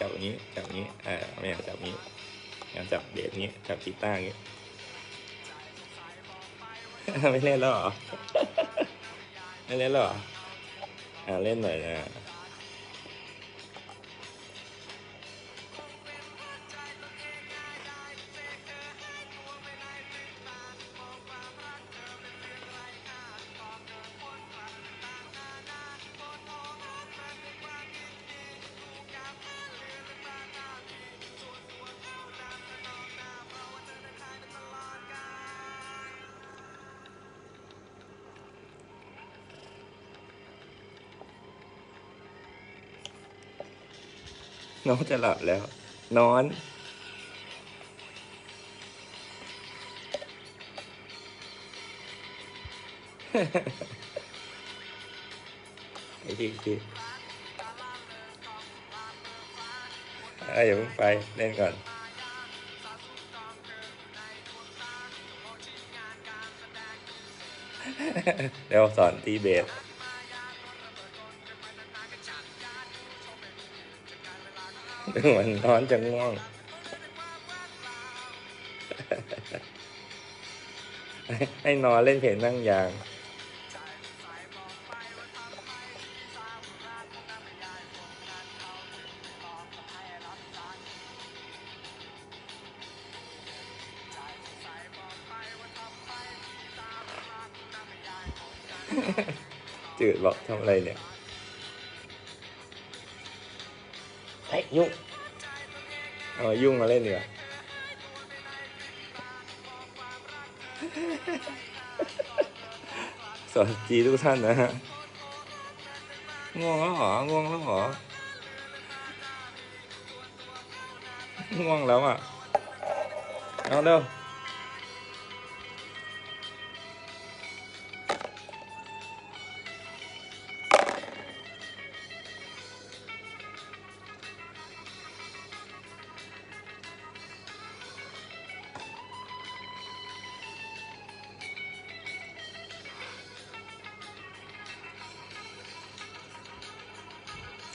จับอย่างนี้จับอย่างนี้เออไม่อยากจับนี้อยากจับเบสนี้จับกีตาร์อย่างนี้ไม่เล่นแล้วหรอไม่เล่นแล้วหรออ่าเล่นหน่อยนะ น้องจะหลับแล้ว นอน ไอ้ที่ที่เอ้ยอย่าเพิ่งไปเล่นก่อนเดี๋ยวสอนตีเบส มันนอนจะง่วง ให้นอนเล่นเพลงนั่งยาง จืดบอกทำอะไรเนี่ยเฮ้ยยุ่ เอายุ่งมาเล่นเนีกว่ยสวัสดีทุกท่านนะฮะง่วงแล้วเหรอง่วงแล้วเหรอง่วงแล้วอะ เอาเร็ว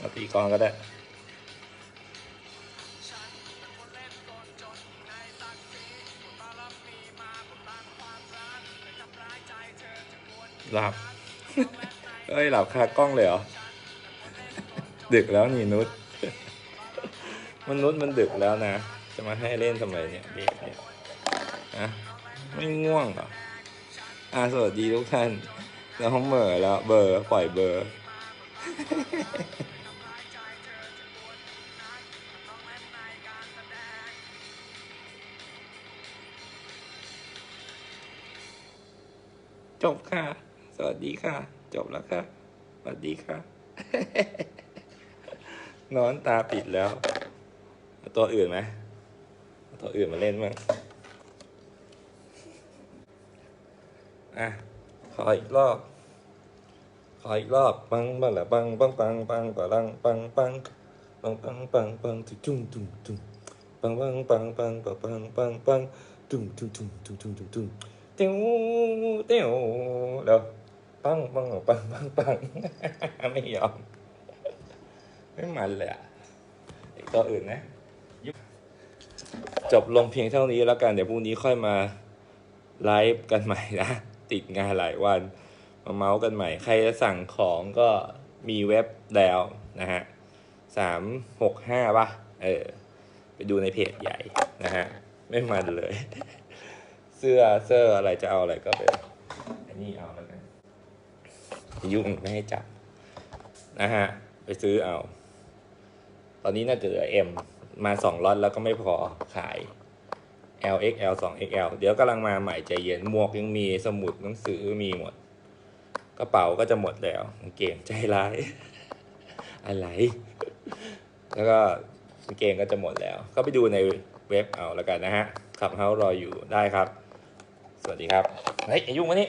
เอาตีกลองก็ได้หลับ เอ้ยหลับคากล้องเลยเหรอ ดึกแล้วนี่นุชมันนุชมันดึกแล้วนะ จะมาให้เล่นทำไมเนี่ยเด็กเนี่ยอะไม่ง่วงเหรออ่าสวัสดีทุกท่าน แล้วเขาเหม่อแล้วเบอร์ปล่อยเบอร์ จบค่ะ สวัสดีค่ะ จบแล้วค่ะ สวัสดีค่ะ นอนตาปิดแล้วตัวอื่นไหมตัวอื่นมาเล่นบ้งอะ ขออีกรอบ ขออีกรอบปังปังละปังปังปังปังปังปังปังปังปังปังปังจุ้งจุ้งจุ้งปังปังปังปังปังปังปังปังจุ้งจุ้งจุ้งจุ้งจุ้งจุ้งจุ้ง เตี้ยวเตี้ยวเดี๋ยวปังปังปังปังปังไม่ยอม ไม่มันเลยอะอีกตัวอื่นนะ จบลงเพียงเท่านี้แล้วกัน เดี๋ยวพรุ่งนี้ค่อยมาไลฟ์กันใหม่นะ ติดงานหลายวัน มาเมาส์กันใหม่ ใครจะสั่งของก็มีเว็บแล้วนะฮะสามหกห้าป่ะ เออ ไปดูในเพจใหญ่นะฮะ ไม่มันเลย เสื้อเสื้ออะไรจะเอาอะไรก็ไปอันนี้เอาแล้วกันยุ่งไม่ให้จับนะฮะ ไปซื้อเอา ตอนนี้น่าจะเหลือ M มมาสองล็อตแล้วก็ไม่พอขาย LXL 2 XL เดี๋ยวกำลังมาใหม่ใจเย็นหมวกยังมีสมุดหนังสือมีหมด กระเป๋าก็จะหมดแล้วเกงใจร้าย อะไร แล้วก็เกงก็จะหมดแล้ว ก็ไปดูในเว็บเอาแล้วกันนะฮะขับเฮารออยู่ได้ครับ วัสดีครับ เฮ้ยอย่ายุ่งมานี่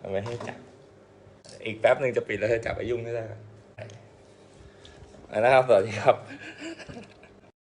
ทำไม่ให้จับ อีกแป๊บหนึ่งจะปิดแล้วจะจับไอ้ยุ่งไม่ได้นะครับ สวัสดีครับ